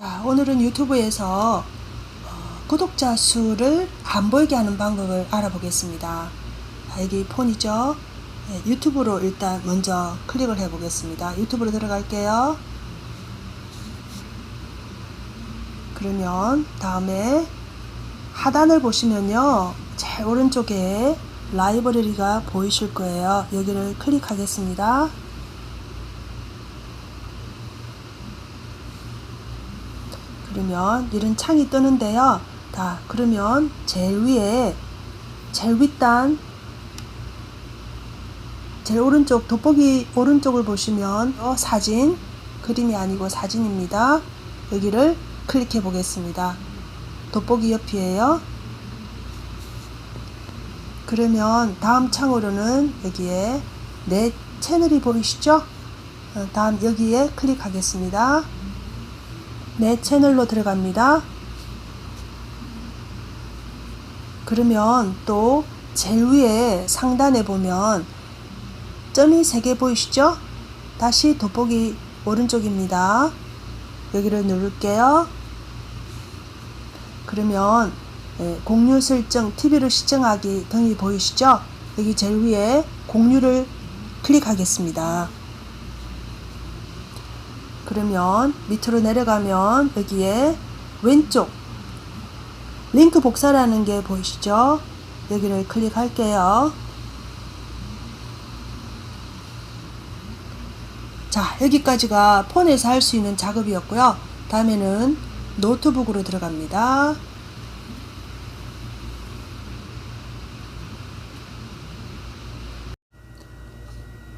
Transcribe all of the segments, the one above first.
자, 오늘은 유튜브에서 어, 구독자 수를 안 보이게 하는 방법을 알아보겠습니다. 자, 여기 폰이죠. 네, 유튜브로 일단 먼저 클릭을 해 보겠습니다. 유튜브로 들어갈게요. 그러면 다음에 하단을 보시면요. 제일 오른쪽에 라이브러리가 보이실 거예요. 여기를 클릭하겠습니다. 그러면 이런 창이 뜨는데요. 다 그러면 제일 위에 제일 윗단 제일 오른쪽 돋보기 오른쪽을 보시면 어, 사진 그림이 아니고 사진입니다. 여기를 클릭해 보겠습니다. 돋보기 옆이에요. 그러면 다음 창으로는 여기에 내 채널이 보이시죠? 어, 다음 여기에 클릭하겠습니다. 내 채널로 들어갑니다. 그러면 또 제일 위에 상단에 보면 점이 3개 보이시죠? 다시 돋보기 오른쪽입니다. 여기를 누를게요. 그러면 예, 공유 설정, TV로 시청하기 등이 보이시죠? 여기 제일 위에 공유를 클릭하겠습니다. 그러면 밑으로 내려가면 여기에 왼쪽 링크 복사라는 게 보이시죠? 여기를 클릭할게요. 자, 여기까지가 폰에서 할 수 있는 작업이었고요. 다음에는 노트북으로 들어갑니다.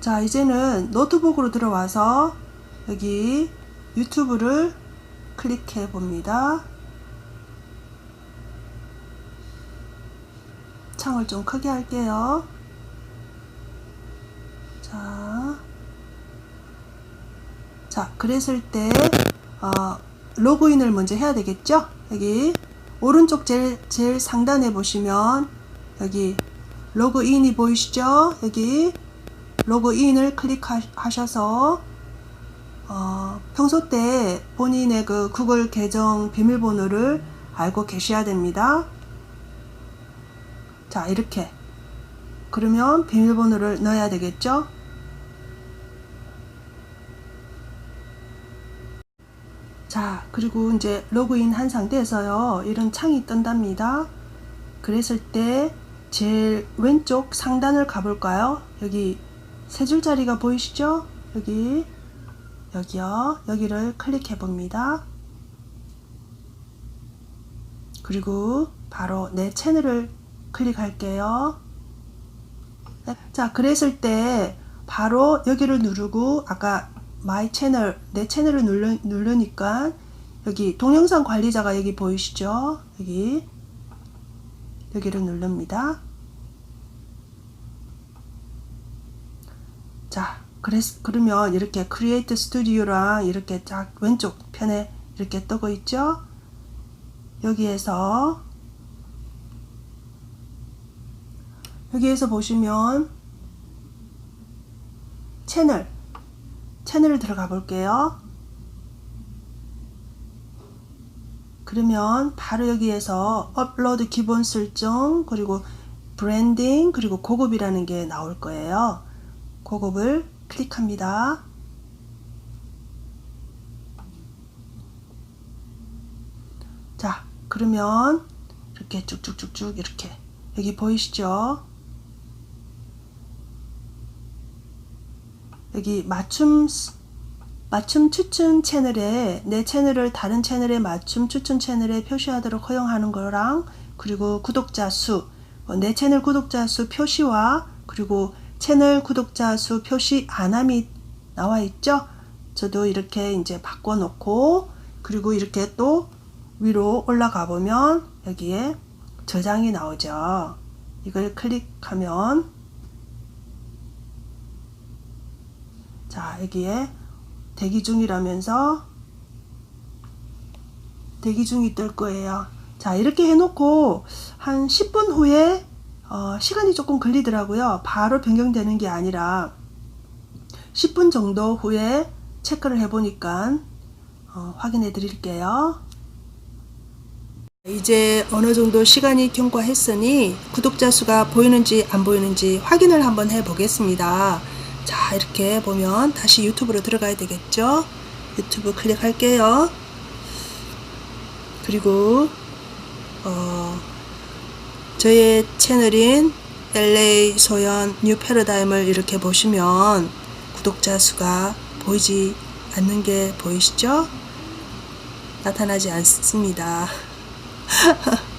자, 이제는 노트북으로 들어와서 여기 유튜브를 클릭해 봅니다. 창을 좀 크게 할게요. 자, 자, 그랬을 때, 어, 로그인을 먼저 해야 되겠죠? 여기, 오른쪽 제일, 제일 상단에 보시면, 여기, 로그인이 보이시죠? 여기, 로그인을 클릭하셔서, 어, 평소 때 본인의 그 구글 계정 비밀번호를 알고 계셔야 됩니다. 자, 이렇게. 그러면 비밀번호를 넣어야 되겠죠? 자, 그리고 이제 로그인 한 상태에서요, 이런 창이 뜬답니다. 그랬을 때, 제일 왼쪽 상단을 가볼까요? 여기 세 줄짜리가 보이시죠? 여기, 여기요. 여기를 클릭해 봅니다. 그리고 바로 내 채널을 클릭할게요. 네, 자, 그랬을 때 바로 여기를 누르고 아까 마이 채널, 내 채널을 누르, 누르니까 여기 동영상 관리자가 여기 보이시죠? 여기 여기를 누릅니다. 자, 그래서 그러면 이렇게 크리에이트 스튜디오랑 이렇게 딱 왼쪽 편에 이렇게 뜨고 있죠? 여기에서 여기에서 보시면 채널 채널을 들어가 볼게요. 그러면 바로 여기에서 업로드 기본 설정 그리고 브랜딩 그리고 고급이라는 게 나올 거예요. 고급을 클릭합니다. 자, 그러면 이렇게 쭉쭉쭉쭉 이렇게 여기 보이시죠? 여기 맞춤 맞춤 추천 채널에 내 채널을 다른 채널에 맞춤 추천 채널에 표시하도록 허용하는 거랑 그리고 구독자 수, 어, 내 채널 구독자 수 표시와 그리고 채널 구독자 수 표시 안함이 나와 있죠? 저도 이렇게 이제 바꿔 놓고 그리고 이렇게 또 위로 올라가 보면 여기에 저장이 나오죠. 이걸 클릭하면 자, 여기에 대기 중이라면서 대기 중이 뜰 거예요. 자, 이렇게 해놓고 한 10분 후에 어, 시간이 조금 걸리더라고요. 바로 변경되는 게 아니라 10분 정도 후에 체크를 해보니까 어, 확인해 드릴게요. 이제 어느 정도 시간이 경과했으니 구독자 수가 보이는지 안 보이는지 확인을 한번 해 보겠습니다. 자, 이렇게 보면 다시 유튜브로 들어가야 되겠죠? 유튜브 클릭할게요. 그리고 어, 저의 채널인 LA 소연 뉴 패러다임을 이렇게 보시면 구독자 수가 보이지 않는 게 보이시죠? 나타나지 않습니다.